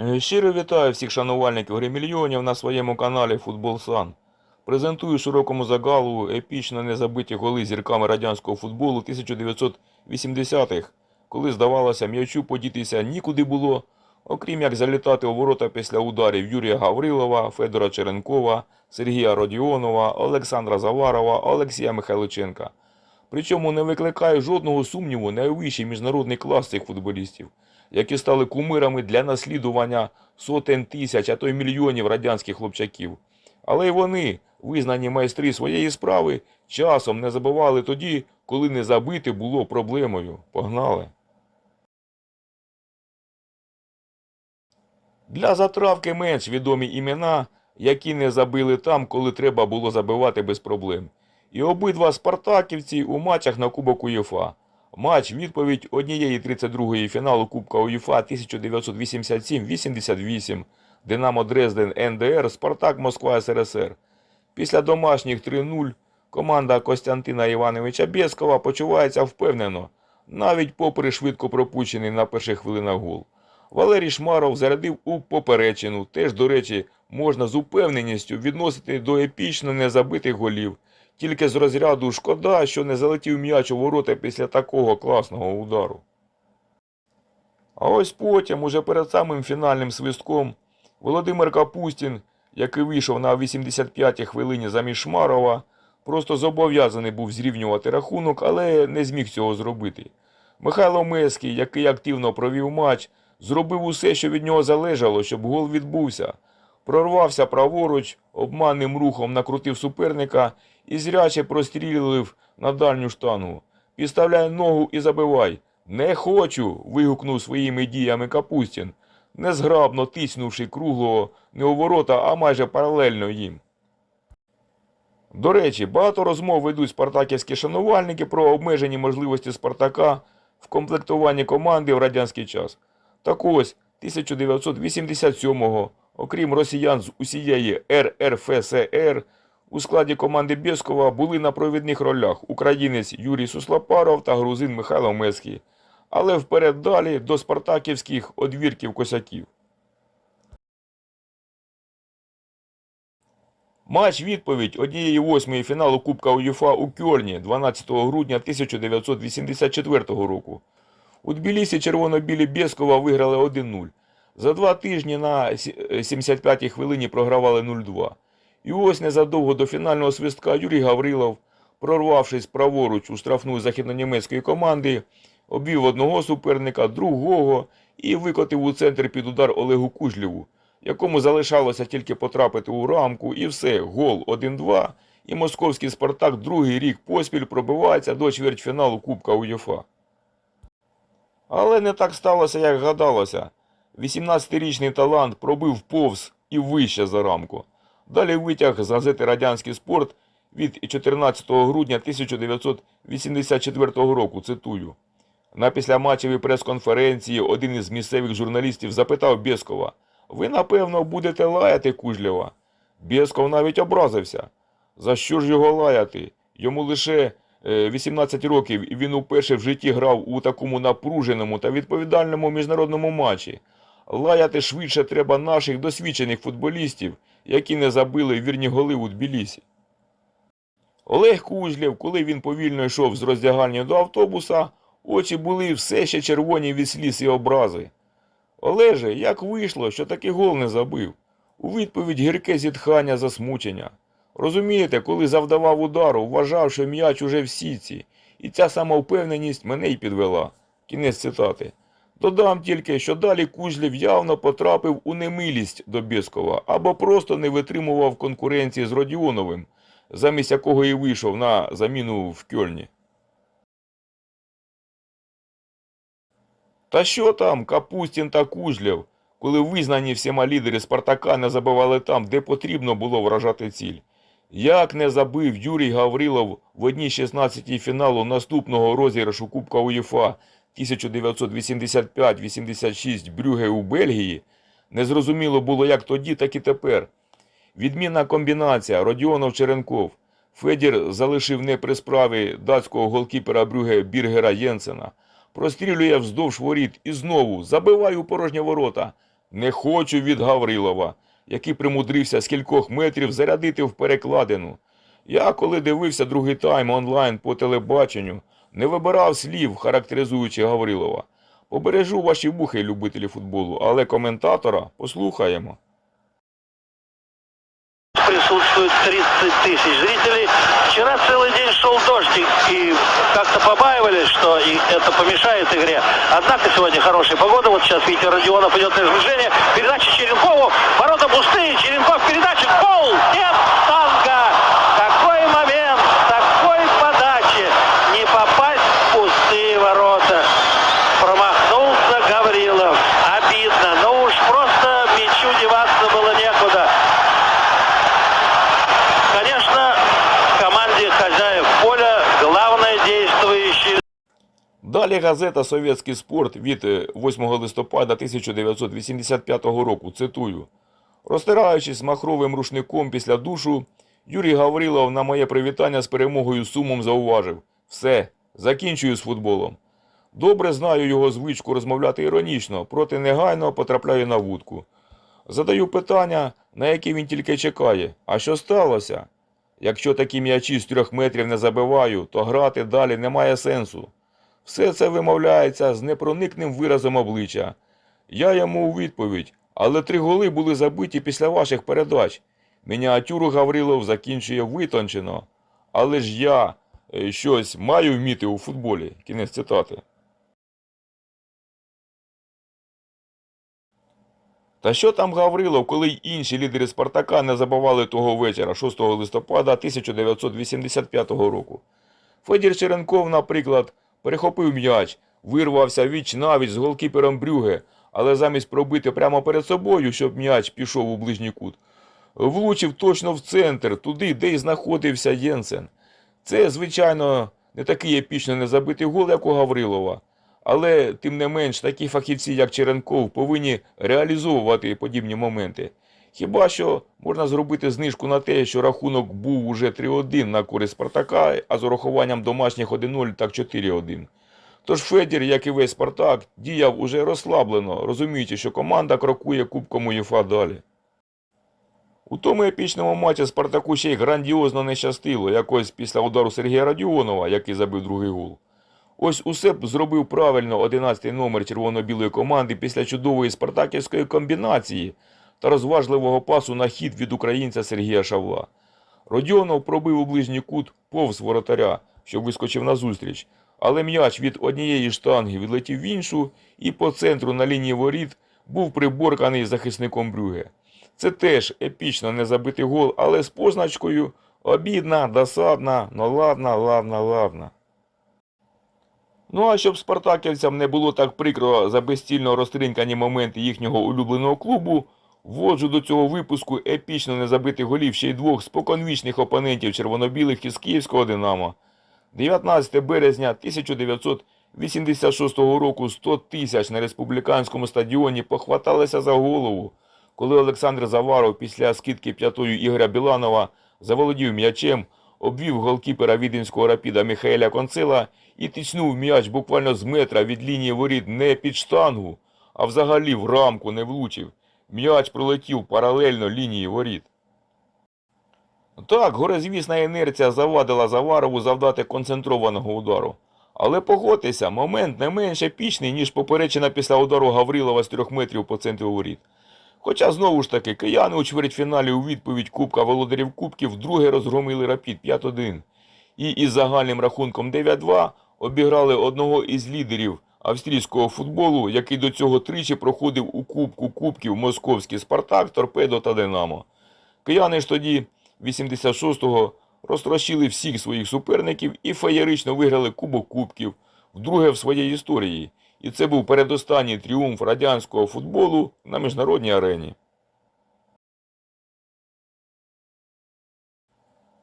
Е, Щиро вітаю всіх шанувальників гримільйонів на своєму каналі Футбол Сан. Презентую широкому загалу епічно незабиті голи зірками радянського футболу 1980-х, коли здавалося, м'ячу подітися нікуди було, окрім як залітати у ворота після ударів Юрія Гаврилова, Федора Черенкова, Сергія Родіонова, Олександра Заварова, Олексія Михайличенка. Причому не викликає жодного сумніву найвищий міжнародний клас цих футболістів, які стали кумирами для наслідування сотень тисяч, а то й мільйонів радянських хлопчаків. Але й вони, визнані майстри своєї справи, часом не забували тоді, коли не забити було проблемою. Погнали. Для затравки менш відомі імена, які не забили там, коли треба було забивати без проблем. І обидва спартаківці у матчах на Кубок УЄФА. Матч відповідь однієї 32-ї фіналу Кубка УЄФА 1987-88 Динамо Дрезден НДР Спартак Москва СРСР. Після домашніх 3-0 команда Костянтина Івановича Бєскова почувається впевнено, навіть попри швидко пропущений на перших хвилинах гол. Валерій Шмаров зарядив у поперечину, теж, до речі, можна з упевненістю відносити до епічно незабитих голів. Тільки з розряду шкода, що не залетів м'яч у ворота після такого класного удару. А ось потім, уже перед самим фінальним свистком, Володимир Капустін, який вийшов на 85-й хвилині замість Шмарова, просто зобов'язаний був зрівнювати рахунок, але не зміг цього зробити. Михайло Меський, який активно провів матч, зробив усе, що від нього залежало, щоб гол відбувся. Прорвався праворуч, обманним рухом накрутив суперника і зряче прострілив на дальню штангу. Підставляй ногу і забивай. Не хочу. вигукнув своїми діями Капустін, незграбно тиснувши круглого не у ворота, а майже паралельно їм. До речі, багато розмов ведуть спартаківські шанувальники про обмежені можливості Спартака в комплектуванні команди в радянський час. Так ось, 1987-го, окрім росіян з усієї РРФСР, у складі команди Бєскова були на провідних ролях українець Юрій Суслопаров та грузин Михайло Месхій, але вперед далі до спартаківських одвірків косяків. Матч відповідь однієї восьмої фіналу Кубка УЄФА у Кьольні 12 грудня 1984 року. У Тбілісі червоно-білі Бєскова виграли 1-0. За два тижні на 75-й хвилині програвали 0-2. І ось незадовго до фінального свистка Юрій Гаврилов, прорвавшись праворуч у штрафну західнонімецької команди, обвів одного суперника, другого і викотив у центр під удар Олегу Кужлєву, якому залишалося тільки потрапити у рамку, і все, гол 1-2, і московський Спартак другий рік поспіль пробивається до чвертьфіналу Кубка УЄФА. Але не так сталося, як гадалося. 18-річний талант пробив повз і вище за рамку. Далі витяг з газети Радянський спорт від 14 грудня 1984 року, цитую. На післяматчевій прес-конференції один із місцевих журналістів запитав Бєскова, ви, напевно, будете лаяти Кужлєва? Бєсков навіть образився. За що ж його лаяти? Йому лише е, 18 років, і він уперше в житті грав у такому напруженому та відповідальному міжнародному матчі. Лаяти швидше треба наших досвідчених футболістів, які не забили вірні голи у Тбілісі. Олег Кузлєв, коли він повільно йшов з роздягальні до автобуса, очі були все ще червоні від сліз і образи. Олеже, як вийшло, що такий гол не забив? У відповідь гірке зітхання засмучення. Розумієте, коли завдавав удару, вважав, що м'яч уже в сітці, і ця самовпевненість мене й підвела. Кінець цитати. Додам тільки, що далі Кузлів явно потрапив у немилість до Бєскова або просто не витримував конкуренції з Родіоновим, замість якого і вийшов на заміну в Кьольні. Та що там, Капустін та Кузлєв, коли визнані всіма лідери Спартака не забивали там, де потрібно було вражати ціль? Як не забив Юрій Гаврилов в одній 16 фіналу наступного розіграшу Кубка УЄФА 1985-86 Брюге у Бельгії, незрозуміло було як тоді, так і тепер. Відмінна комбінація Родіонов-Черенков. Федір залишив не при справі датського голкіпера Брюге Біргера Єнсена. Прострілює вздовж воріт і знову забиває у порожні ворота. Не хочу від Гаврилова, який примудрився з кількох метрів зарядити в перекладину. Я, коли дивився другий тайм онлайн по телебаченню, не вибирав слів, характеризуючи Гаврилова. Побережу ваші вухи, любителі футболу, але коментатора послухаємо. присутствует 30 тысяч зрителей. Вчера целый день шел дождь, и- и как-то побаивались, что и это помешает игре. Однако сегодня хорошая погода. Вот сейчас, видите, Родионов идет на движение. Передача Черенкову. Ворота пустые. Черенков передача. Гол! Нет! Далі газета «Совєтський спорт» від е, 8 листопада 1985 року, цитую. Розтираючись махровим рушником після душу, Юрій Гаврилов на моє привітання з перемогою сумом зауважив «Все, закінчую з футболом». Добре знаю його звичку розмовляти іронічно, проте негайно потрапляю на вудку. Задаю питання, на які він тільки чекає. А що сталося? Якщо такі м'ячі з трьох метрів не забиваю, то грати далі немає сенсу. Все це вимовляється з непроникним виразом обличчя. Я йому у відповідь, але три голи були забиті після ваших передач. Мініатюру Гаврилов закінчує витончено. Але ж я е, щось маю вміти у футболі. Кінець цитати. Та що там Гаврилов, коли й інші лідери Спартака не забивали того вечора, 6 листопада 1985 року? Федір Черенков, наприклад, перехопив м'яч, вирвався віч навіть з голкіпером Брюге, але замість пробити прямо перед собою, щоб м'яч пішов у ближній кут, влучив точно в центр, туди, де й знаходився Єнсен. Це, звичайно, не такий епічно незабитий гол, як у Гаврилова. Але, тим не менш, такі фахівці, як Черенков, повинні реалізовувати подібні моменти. Хіба що можна зробити знижку на те, що рахунок був уже 3-1 на користь Спартака, а з урахуванням домашніх 1-0 так 4-1. Тож Федір, як і весь Спартак, діяв уже розслаблено, розуміючи, що команда крокує кубком УЄФА далі. У тому епічному матчі Спартаку ще й грандіозно не щастило, якось після удару Сергія Радіонова, який забив другий гол. Ось усе б зробив правильно 11-й номер червоно-білої команди після чудової спартаківської комбінації та розважливого пасу на хід від українця Сергія Шавла. Родіонов пробив у ближній кут повз воротаря, що вискочив назустріч, але м'яч від однієї штанги відлетів в іншу і по центру на лінії воріт був приборканий захисником Брюге. Це теж епічно не забитий гол, але з позначкою обідна, досадна, ну ладно, ладно, ладно. Ну а щоб спартаківцям не було так прикро за безцільно розтринкані моменти їхнього улюбленого клубу, вводжу до цього випуску епічно незабитих голів ще й двох споконвічних опонентів червоно-білих із київського Динамо. 19 березня 1986 року 100 тисяч на республіканському стадіоні похваталися за голову, коли Олександр Заваров після скидки п'ятою Ігоря Біланова заволодів м'ячем, обвів голкіпера віденського рапіда Михайля Концила і тичнув м'яч буквально з метра від лінії воріт не під штангу, а взагалі в рамку не влучив. М'яч пролетів паралельно лінії воріт. Так, горизвісна інерція завадила Заварову завдати концентрованого удару. Але погодьтеся, момент не менш епічний, ніж поперечина після удару Гаврилова з трьох метрів по центру воріт. Хоча знову ж таки кияни у чвертьфіналі у відповідь Кубка Володарів Кубків вдруге розгромили Рапід 5-1 і із загальним рахунком 9-2 обіграли одного із лідерів австрійського футболу, який до цього тричі проходив у Кубку Кубків московський Спартак, Торпедо та Динамо. Кияни ж тоді 86-го розтрощили всіх своїх суперників і феєрично виграли Кубок Кубків вдруге в своїй історії. І це був передостанній тріумф радянського футболу на міжнародній арені.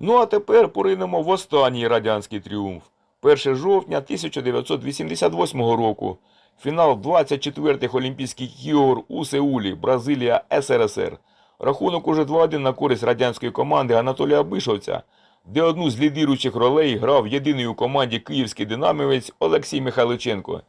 Ну а тепер поринемо в останній радянський тріумф. 1 жовтня 1988 року. Фінал 24-х Олімпійських ігор у Сеулі, Бразилія, СРСР. Рахунок уже 2-1 на користь радянської команди Анатолія Бишовця, де одну з лідируючих ролей грав єдиний у команді київський динамівець Олексій Михайличенко.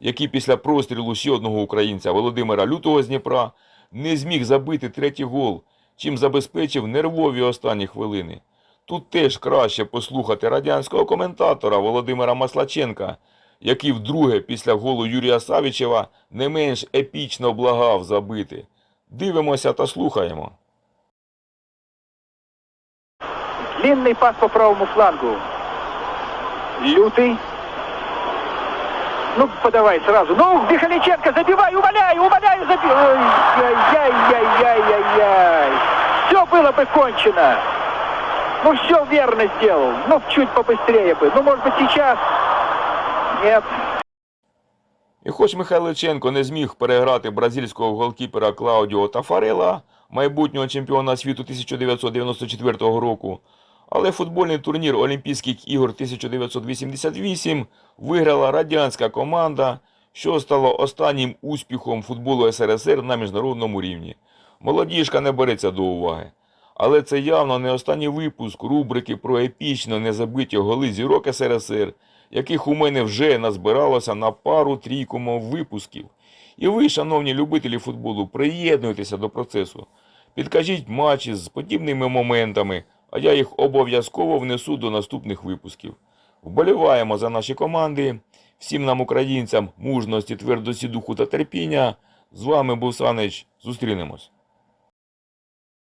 який після прострілу ще одного українця Володимира Лютого з Дніпра не зміг забити третій гол, чим забезпечив нервові останні хвилини. Тут теж краще послухати радянського коментатора Володимира Маслаченка, який вдруге після голу Юрія Савічева не менш епічно благав забити. Дивимося та слухаємо. Длинный пас по правому флангу. Лютый. Ну, подавай сразу. Ну, Михаличенко, забивай, умоляю, умоляю, забивай. Ай-яй-яй-яй-яй-яй. Все было бы кончено. Ну, все верно сделал. Ну, чуть побыстрее бы. Ну, может быть, сейчас. Нет. І хоч Михайличенко не зміг переграти бразильського голкіпера Клаудіо Тафарела, майбутнього чемпіона світу 1994 року, але футбольний турнір Олімпійських ігор 1988 виграла радянська команда, що стало останнім успіхом футболу СРСР на міжнародному рівні. Молодіжка не береться до уваги. Але це явно не останній випуск рубрики про епічно незабиті голи зірок СРСР, яких у мене вже назбиралося на пару-трійку мов випусків. І ви, шановні любителі футболу, приєднуйтеся до процесу. Підкажіть матчі з подібними моментами, а я їх обов'язково внесу до наступних випусків. Вболіваємо за наші команди. Всім нам, українцям, мужності, твердості духу та терпіння. З вами був Санич. Зустрінемось.